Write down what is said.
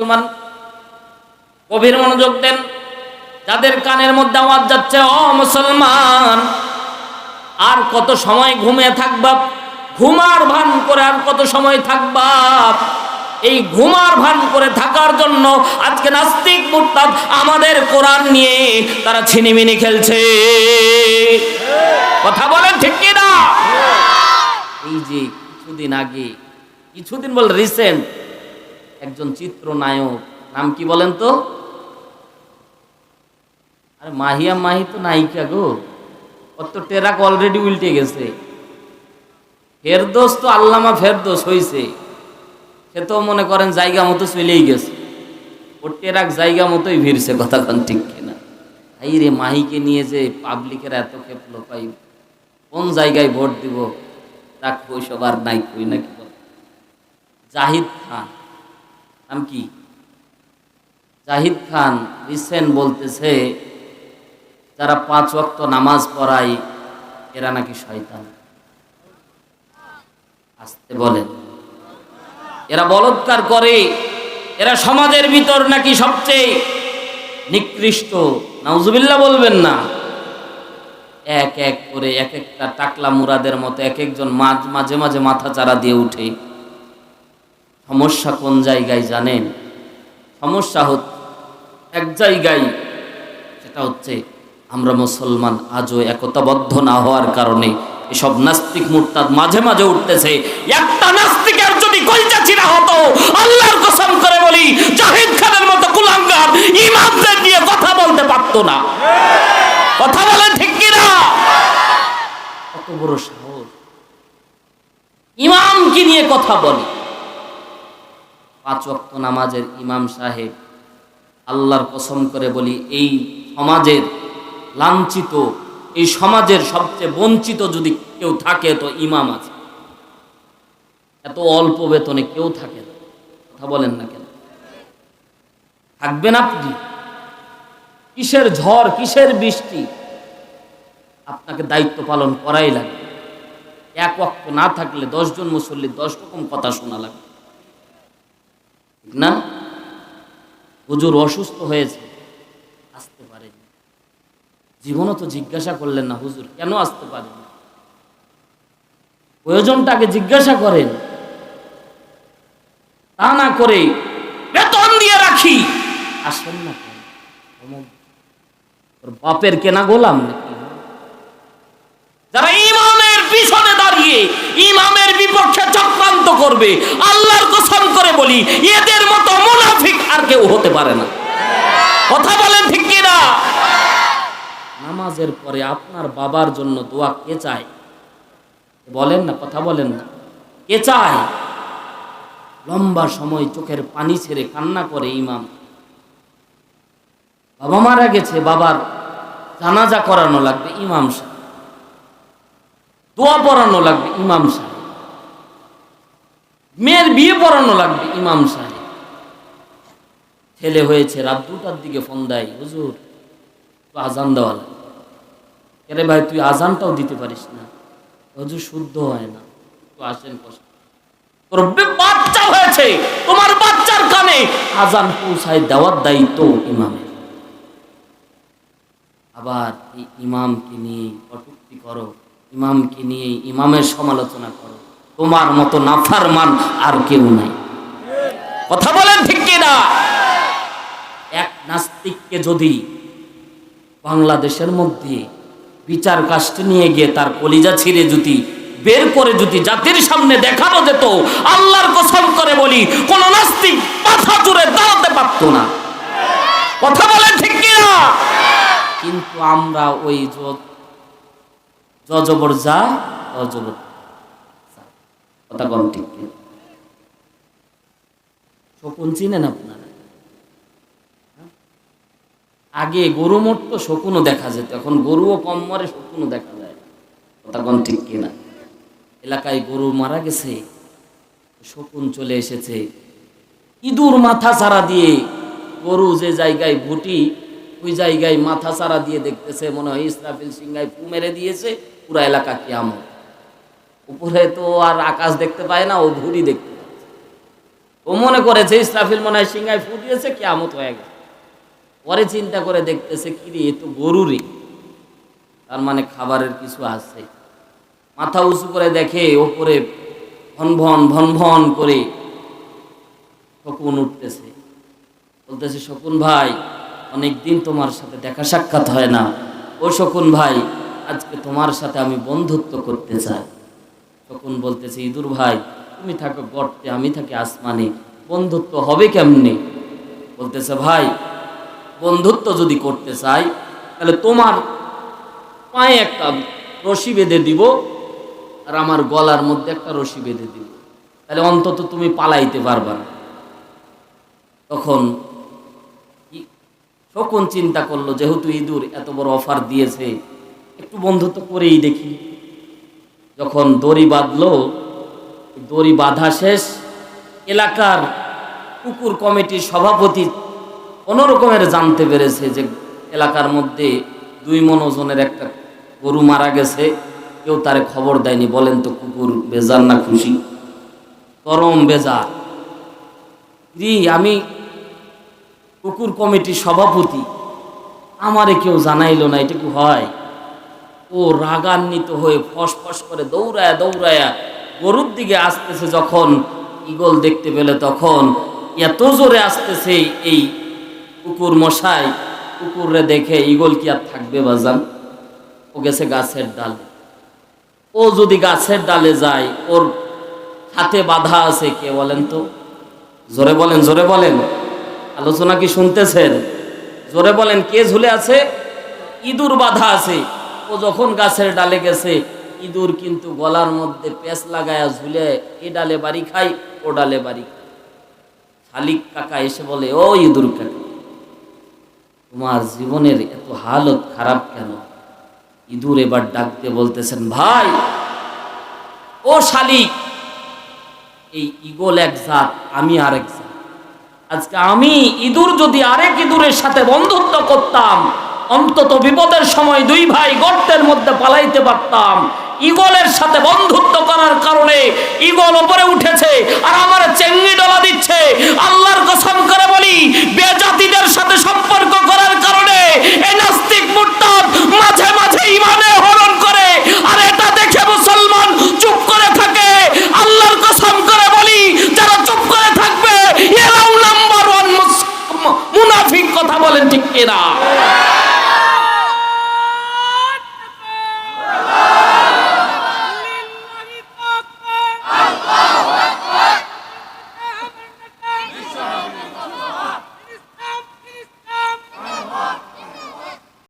মুসলমান গভীর মনোযোগ দেন। যাদের কানের মধ্যে আওয়াজ যাচ্ছে, ও মুসলমান, আর কত সময় ঘুমিয়ে থাকবা? ঘুমার ভান করে আর কত সময় থাকবা? এই ঘুমার ভান করে থাকার জন্য আজকে নাস্তিক মুরতাদ আমাদের কোরআন নিয়ে তারা ছিনিমিনি খেলছে। কথা বলেন ঠিক কি না এই যে কিছুদিন আগে, কিছুদিন বল রিসেন্ট একজন চিত্রনায়ক। নাম কি বলেন তো? আরে মাহিয়া মাহি তো নায়িকা গো। কত টেরাক অলরেডি উল্টে গেছে। ফেরদোস তো আল্লামা ফেরদোস হইছে। সে তো মনে করেন জায়গা মতো চলেই গেছে। ওর টেরাক জায়গা মতোই ভিড়ছে, কথা কন ঠিক কিনা? এই রে মাহিকে নিয়ে যে পাবলিকের এত খেপলো পাই কোন জায়গায় ভোট দিব? তা ওইসব আর নাই, কই নাকি জাহিদ খান। নাম কি? জাহিদ খান রিসেন্ট বলতেছে, যারা পাঁচ ওয়াক্ত নামাজ পড়ায়, এরা নাকি শয়তান। আসতে বলেন। এরা বলৎকার করে, এরা সমাজের ভিতর নাকি সবচেয়ে নিকৃষ্ট। নাউজুবিল্লাহ বলবেন না। এক এক করে এক একটা টাকলা মুরাদের মতো এক একজন মাঝ, মাঝে মাঝে মাথা চারা দিয়ে উঠে। সমস্যা কোন জায়গায় জানেন? সমস্যা এক জায়গায়, সেটা হচ্ছে আমরা মুসলমান আজও একতাবদ্ধ না হওয়ার কারণে এসব নাস্তিক মুরতাদ মাঝে মাঝে উঠতেছে, একটা নাস্তিকের যদি কলজা চিরা হতো, আল্লাহর কসম করে বলি, জাহিদ খানের মতো কুলাঙ্গার ইমামদের নিয়ে কথা বলতে পারতো না। কথা বলে ঠিক কিনা? কত বড় সাহস। ইমামকে নিয়ে কথা বলে। পাঁচ ওয়াক্ত নামাজের ইমাম সাহেব, আল্লাহর কসম করে বলি, এই সমাজের লাঞ্ছিত, এই সমাজের সবচেয়ে বঞ্চিত যদি কেউ থাকে তো ইমাম আছে। এত অল্প বেতনে কেউ থাকে কথা বলেন না কেন? থাকবেন আপনি? কিসের ঝড়, কিসের বৃষ্টি? আপনাকে দায়িত্ব পালন করাই লাগে এক অক্ত না থাকলে দশজন মুসল্লি দশ রকম কথা শোনা লাগবে। না? হুজুর অসুস্থ হয়েছে। আসতে পারেনি। জীবনও তো জিজ্ঞাসা করলেন না হুজুর, কেন আসতে পারেন? প্রয়োজনটাকে জিজ্ঞাসা করেন। তা না করে বেতন দিয়ে রাখি। আসেন না বাপের কেনা গোলাম নাকি? যারা ইমামের পিছনে দাঁড়িয়ে ইমামের বিপক্ষে চক্রান্ত করবে। আল্লাহর কসম করে বলি, এদের মতো মুনাফিক আর কেউ হতে পারে না। কথা বলেন ঠিক কিনা? নামাজের পরে আপনার বাবার জন্য দোয়া কে চায়? বলেন না, কথা বলেন না। কে চায়? লম্বা সময় চোখের পানি ছেড়ে কান্না করে ইমাম। বাবা মারা গেছে, বাবার জানাজা করানো লাগবে ইমাম সাহেব। দোয়া পড়ানো লাগবে ইমাম সাহেব। মেয়ের বিয়ে পড়ানো লাগবে ইমাম সাহেব। ছেলে হয়েছে, রাত দুটার দিকে ফোন দেয়, হুজুর আজান দেওয়া লাগে এরে ভাই, তুই আজানটাও দিতে পারিস না। হুজুর, শুদ্ধ হয় না। তো আসেন তোর বাচ্চা হয়েছে, তোমার বাচ্চার কানে আজান পৌঁছায় দেওয়ার দায়িত্ব ইমামের। আবার এই ইমামকে নিয়ে কটুক্তি করো। ইমামকে নিয়ে ইমামের সমালোচনা করো। তোমার মতো নাফার মান আর কেউ নাই। কথা বলেন ঠিক কিনা? এক নাস্তিককে যদি বাংলাদেশের মধ্যে বিচার কাস্টে নিয়ে গিয়ে তার কলিজা ছিঁড়ে যদি বের করে যদি জাতির সামনে দেখানো যেত, আল্লাহর কসম করে বলি, কোন নাস্তিক মাথা জুড়ে দাঁড়াতে পারতো না। কথা বলেন ঠিক কিনা? কিন্তু আমরা ওই জ- জজবর যা অজবর। কথা কম ঠিক কিনা? শকুন চিনেন আপনারা হ্যাঁ? আগে গরু মরতো শকুনও দেখা যেত, এখন গরুও কম মরে, শকুনও দেখা যায় কথা কম ঠিক কিনা এলাকায় গরু মারা গেছে, শকুন চলে এসেছে ইঁদুর মাথা চারা দিয়ে গরু যে জায়গায় ভুটি ওই জায়গায় মাথা চারা দিয়ে দেখতেছে, মনে হয় ইসরাফিল সিংহায় ফু মেরে দিয়েছে পুরা এলাকা কেমন উপরে তো আর আকাশ দেখতে পায় না, ও ভুড়ি দেখতে পাচ্ছে ও মনে করেছে ইসরাফিল মনে হয় সিংহায় ফু দিয়েছে কেমত হয়ে গেছে। পরে চিন্তা করে দেখতেছে কি রে এ তো গরুরই। তার মানে খাবারের কিছু আছে। মাথা উঁচু করে দেখে, ওপরে ভন ভন ভন ভন করে শকুন উঠতেছে। বলতেছে, শকুন ভাই, অনেকদিন তোমার সাথে দেখা সাক্ষাৎ হয় না। ও শকুন ভাই আজকে তোমার সাথে আমি বন্ধুত্ব করতে চাই। শকুন বলতেছে, ইঁদুর ভাই, তুমি থাকো গর্তে, আমি থাকি আসমানে। বন্ধুত্ব হবে কেমনে? বলতেছে, ভাই, বন্ধুত্ব যদি করতে চাই, তাহলে তোমার পায়ে একটা রশি বেঁধে দিব আর আমার গলার মধ্যে একটা রশি বেঁধে দিব। তাহলে অন্তত তুমি পালাইতে পারবা না। তখন শকুন চিন্তা করল, যেহেতু ইঁদুর এত বড় অফার দিয়েছে একটু বন্ধুত্ব করেই দেখি। যখন দড়ি বাঁধলো, দড়ি বাঁধা শেষ, এলাকার কুকুর কমিটির সভাপতি কোনো রকমের জানতে পেরেছে যে এলাকার মধ্যে দুই মনোজনের একটা গরু মারা গেছে, কেউ তারে খবর দেয়নি, বলেন তো কুকুর বেজার না খুশি? চরম বেজার। রি আমি কুকুর কমিটির সভাপতি, আমারে কেউ জানাইলো না, এটা কি হয়? ও রাগান্বিত হয়ে ফস ফস করে দৌড়ায়া দৌড়ায়া গরুর দিকে আসতেছে যখন ইগল দেখতে পেলে তখন, এত জোরে আসতেছে এই কুকুর মশাই, কুকুররে দেখে ইগল কি আর থাকবে বাজান? ও গেছে গাছের ডালে। ও যদি গাছের ডালে যায়, ওর হাতে বাধা আছে, কে বলেন তো? জোরে বলেন জোরে বলেন। আলোচনা কি শুনতেছেন? জোরে বলেন, কে ঝুলে আছে? ইঁদুর বাধা আছে। ও যখন গাছের ডালে গেছে, ইঁদুর কিন্তু গলার মধ্যে পেঁচ লাগায়া ঝুলে, এ ডালে বাড়ি খাই ও ডালে বাড়ি শালিক কাকা এসে বলে, ও ইঁদুর কাকা, তোমার জীবনের এত হালত খারাপ কেন? ইঁদুর এবার ডাকতে বলতেছেন, ভাই, ও শালিক, এই ইগল এক জাত, আমি আরেক জাত। আজকে আমি ইঁদুর যদি আরেক ইঁদুরের সাথে বন্ধুত্ব করতাম অন্তত বিপদের সময় দুই ভাই গর্তের মধ্যে পালাইতে পারতাম। ইগলের সাথে বন্ধুত্ব করার কারণে ইগল ওপরে উঠেছে আর আমার চেঙ্গি ডলা দিচ্ছে। আল্লাহর কসম করে বলি, বেজাতিদের সাথে সম্পর্ক করার কারণে এ নাস্তিক